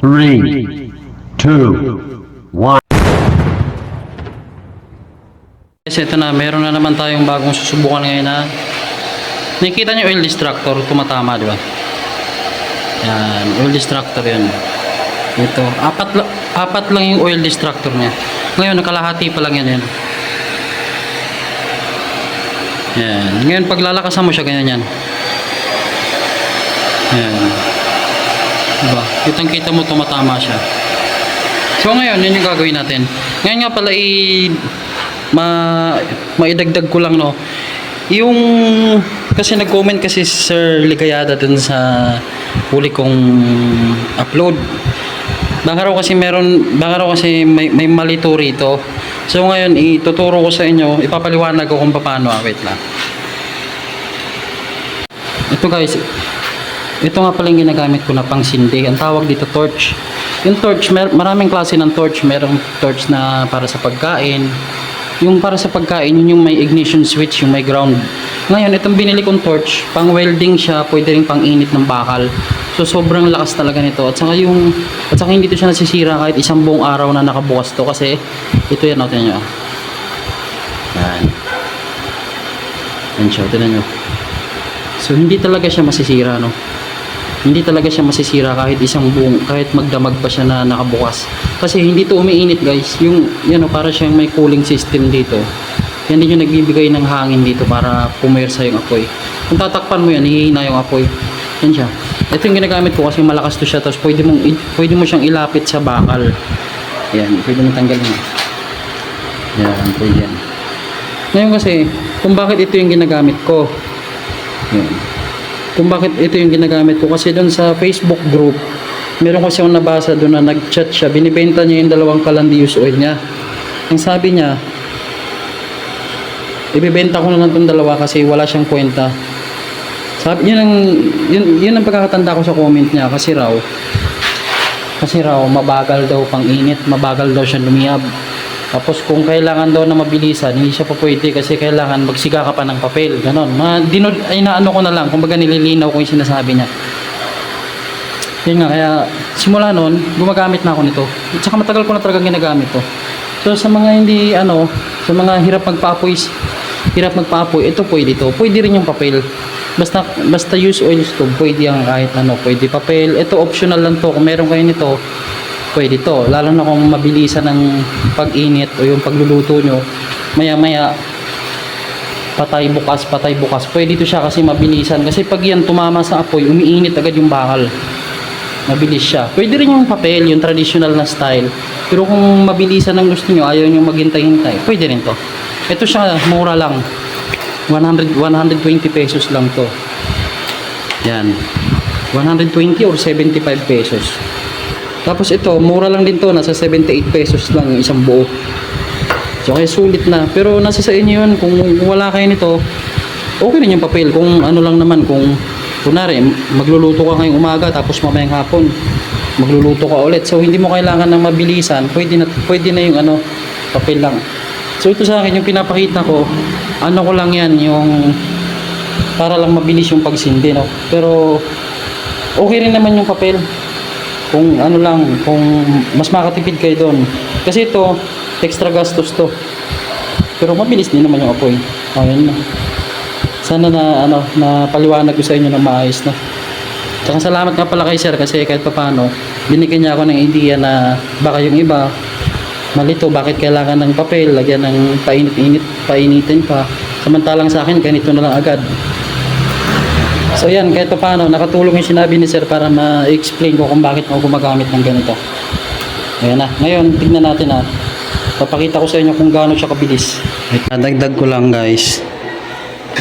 three, two, one. Guys, ito na, meron na naman tayong bagong susubukan ngayon na nakikita niyo oil distractor, tumatama, di ba? Yan, oil distractor yan. Ito, apat, apat lang yung oil distractor niya. Ngayon, nakalahati pa lang yan yan. Yan. Ngayon, pag lalakasan mo siya, ganyan yan. Yan. Diba? Kitang kita mo, tumatama siya. So ngayon, yun yung gagawin natin. Ngayon nga pala, i ma maidagdag ko lang no. Yung kasi nag-comment kasi si Sir Ligayada dun sa huli kong upload. Baka raw kasi meron, baka raw kasi may, may malito rito. So ngayon, ituturo ko sa inyo, ipapaliwanag ko kung paano. Ah, wait lang. Ito guys, ito nga pala yung ginagamit ko na pang sindi. Ang tawag dito torch. Yung torch, mer maraming klase ng torch. Merong torch na para sa pagkain. Yung para sa pagkain, yun yung may ignition switch, yung may ground. Ngayon, itong binili kong torch, pang welding siya, pwede rin pang init ng bakal. So, sobrang lakas talaga nito. At saka yung, at saka hindi to siya nasisira kahit isang buong araw na nakabukas to. Kasi, ito yan, natin nyo. Yan. Yan siya, tinan nyo. So hindi talaga siya masisira no. Hindi talaga siya masisira kahit isang buong kahit magdamag pa siya na nakabukas. Kasi hindi to umiinit guys. Yung yan oh, para siyang may cooling system dito. Yan din yung nagbibigay ng hangin dito para pumersa yung apoy. Kung tatakpan mo yan, hihina yung apoy. Yan siya. Ito yung ginagamit ko kasi malakas to siya tapos pwede mong pwede mo siyang ilapit sa bakal. Yan, pwede mo tanggalin. Yan, pwede yan. Ngayon kasi, kung bakit ito yung ginagamit ko, yun. Kung bakit ito yung ginagamit ko kasi doon sa Facebook group, meron kasi akong nabasa doon na nag-chat siya, binibenta niya yung dalawang calandius oil niya. Ang sabi niya, ibibenta ko na lang itong dalawa kasi wala siyang kwenta. Sabi, yun ang, yun, yun ang pagkakatanda ko sa comment niya kasi raw, kasi raw, mabagal daw pang init, mabagal daw siya lumiyab. Tapos kung kailangan daw na mabilisan, hindi siya pa pwede kasi kailangan magsiga ka pa ng papel. Ganon. Mga dinod, ay naano ko na lang, kumbaga nililinaw ko yung sinasabi niya. Yun nga, kaya simula noon, gumagamit na ako nito. At saka matagal ko na talaga ginagamit to. So sa mga hindi, ano, sa mga hirap magpaapoy, hirap magpaapoy, ito pwede to. Pwede rin yung papel. Basta, basta use oil stove, pwede yung kahit ano, pwede papel. Ito optional lang to. Kung meron kayo nito, pwede to. Lalo na kung mabilisan ng pag-init o yung pagluluto nyo, maya-maya, patay bukas, patay bukas. Pwede to siya kasi mabilisan. Kasi pag yan tumama sa apoy, umiinit agad yung bakal. Mabilis siya. Pwede rin yung papel, yung traditional na style. Pero kung mabilisan ang gusto nyo, ayaw nyo maghintay-hintay, pwede rin to. Ito siya, mura lang. 100, 120 pesos lang to. Yan. 120 or 75 pesos. Tapos ito, mura lang din to, nasa 78 pesos lang isang buo. So kaya sulit na. Pero nasa sa inyo yun, kung wala kayo nito, okay rin yung papel. Kung ano lang naman, kung kunwari, magluluto ka ngayong umaga, tapos mamayang hapon, magluluto ka ulit. So hindi mo kailangan ng mabilisan, pwede na, pwede na yung ano, papel lang. So ito sa akin, yung pinapakita ko, ano ko lang yan, yung para lang mabilis yung pagsindi, no? Pero okay rin naman yung papel kung ano lang, kung mas makatipid kayo doon. Kasi ito, extra gastos to. Pero mabilis din naman yung apoy. O, yun na. Sana na, ano, na paliwanag ko sa inyo ng maayos na. Tsaka salamat nga pala kay sir kasi kahit pa paano, binigyan niya ako ng idea na baka yung iba, malito, bakit kailangan ng papel, lagyan ng painit-init, painitin pa. Samantalang sa akin, ganito na lang agad. So yan, kahit pa paano, nakatulong yung sinabi ni sir para ma-explain ko kung bakit ako gumagamit ng ganito. Ayan na. Ngayon, tignan natin ha. Papakita ko sa inyo kung gaano siya kabilis. Dagdag ko lang guys.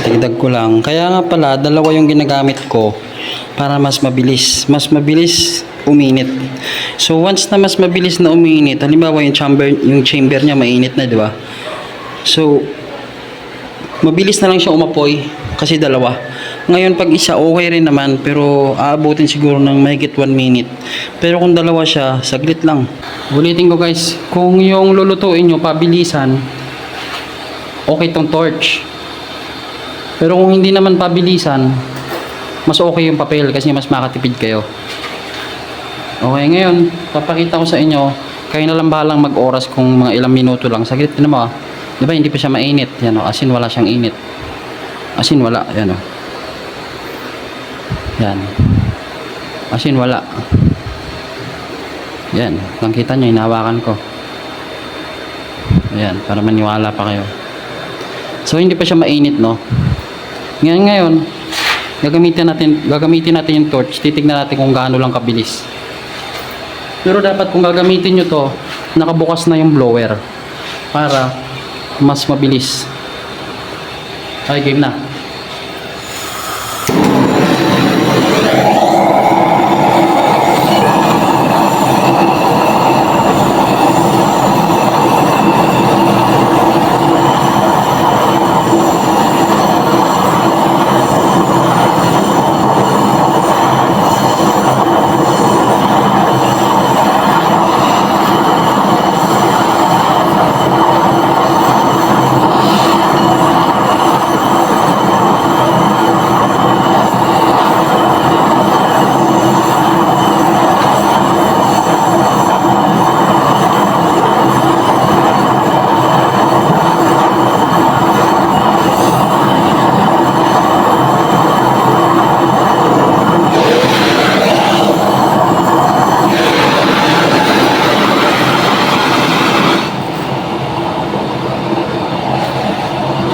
Dagdag ko lang. Kaya nga pala, dalawa yung ginagamit ko para mas mabilis. Mas mabilis uminit. So once na mas mabilis na uminit, halimbawa yung chamber, yung chamber niya mainit na, di ba? So, mabilis na lang siya umapoy kasi dalawa. Ngayon pag isa okay rin naman pero aabutin siguro ng mahigit 1 minute. Pero kung dalawa siya, saglit lang. Ulitin ko guys, kung yung lulutuin nyo pabilisan, okay tong torch. Pero kung hindi naman pabilisan, mas okay yung papel kasi mas makatipid kayo. Okay, ngayon, papakita ko sa inyo, kayo na lang bahalang mag-oras kung mga ilang minuto lang. Saglit din mo ah. Di ba, hindi pa siya mainit. Yan o, asin wala siyang init. Asin wala, yan o. Yan. Asin wala. Yan, nakita nyo, hinawakan ko. Ayan, para maniwala pa kayo. So, hindi pa siya mainit, no? Ngayon, ngayon, gagamitin natin, gagamitin natin yung torch. Titignan natin kung gaano lang kabilis. Pero dapat kung gagamitin nyo to, nakabukas na yung blower. Para mas mabilis. Okay, game na.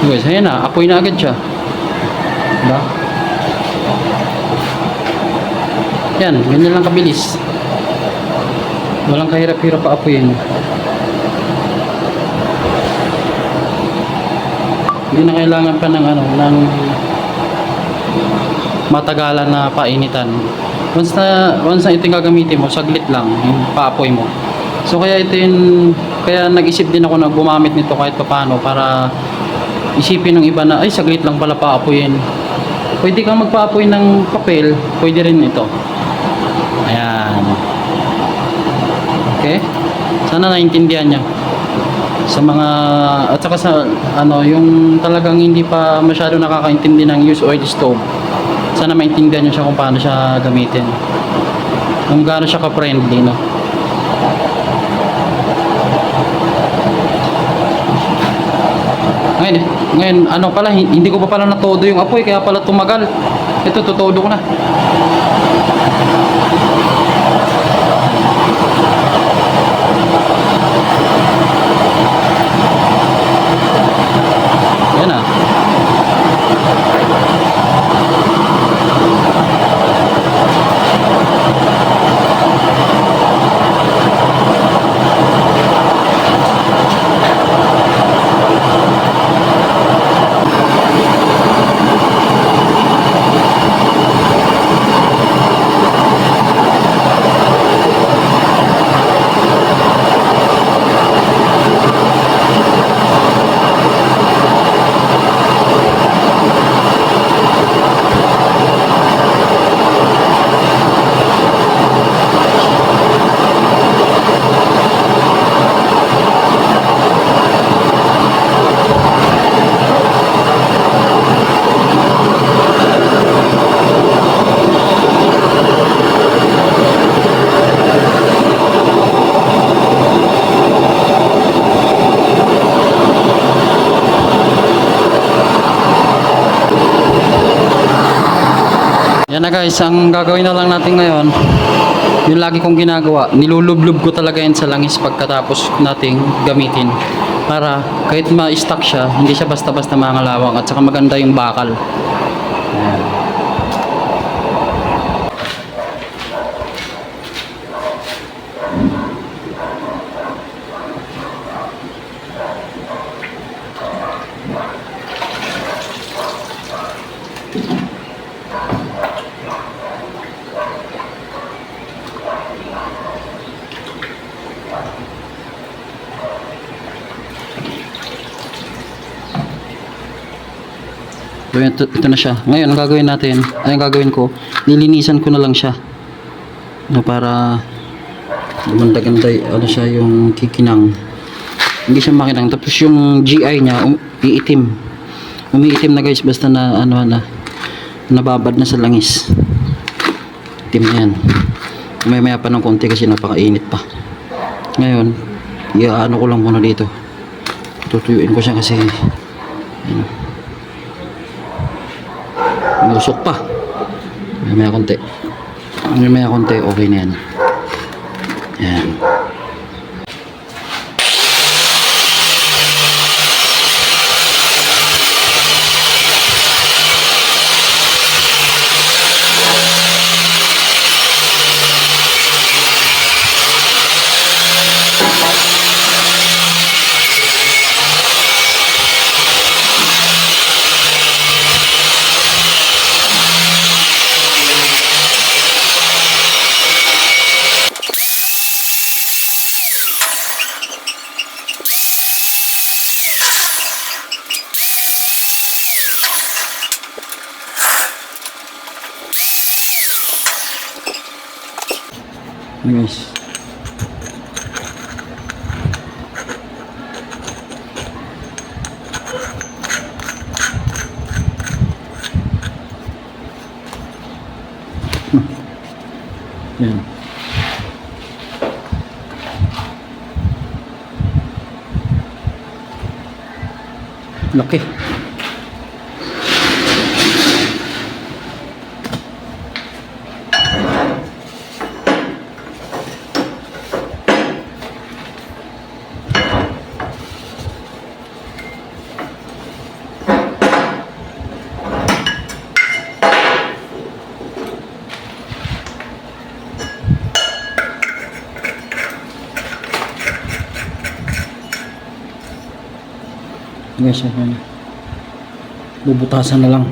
Guys, ayan na, apoy na agad siya. Diba? Yan, ganyan lang kabilis. Walang kahirap-hirap pa apoyin. Hindi na kailangan pa ng ano, ng matagalan na painitan. Once na once na ito gagamitin mo, saglit lang yung paapoy mo. So kaya ito yung kaya nag-isip din ako na gumamit nito kahit papaano para isipin ng iba na ay saglit lang pala paapoyin. Pwede kang magpaapoy ng papel, pwede rin ito. Ayan. Okay? Sana naintindihan niya. Sa mga at saka sa ano yung talagang hindi pa masyado nakakaintindi ng use oil stove. Sana maintindihan niyo siya kung paano siya gamitin. Kung gaano siya ka-friendly, no? Ngayon, ngayon, ano pala, hin- hindi ko pa pala natodo yung apoy, kaya pala tumagal. Ito, tutodo ko na. Na guys, ang gagawin na lang natin ngayon, yung lagi kong ginagawa, nilulublob ko talaga yan sa langis pagkatapos nating gamitin. Para kahit ma-stuck siya, hindi siya basta-basta mangalawang at saka maganda yung bakal. Ayan. So, ito, ito na siya. Ngayon, ang gagawin natin, ay ang gagawin ko, nilinisan ko na lang siya. No, para gumanda-ganda, ano siya, yung kikinang. Hindi siya makinang. Tapos yung GI niya, um, iitim. Umiitim na guys, basta na, ano na, nababad na sa langis. Itim na yan. May maya pa ng konti kasi napakainit pa. Ngayon, iaano ko lang muna dito. Tutuyuin ko siya kasi ano, Nusok pa. May maya konti. May maya konti, okay na yan. Yan. Ano guys? Hmm. Yan. Laki. Guys, yan. Bubutasan na lang.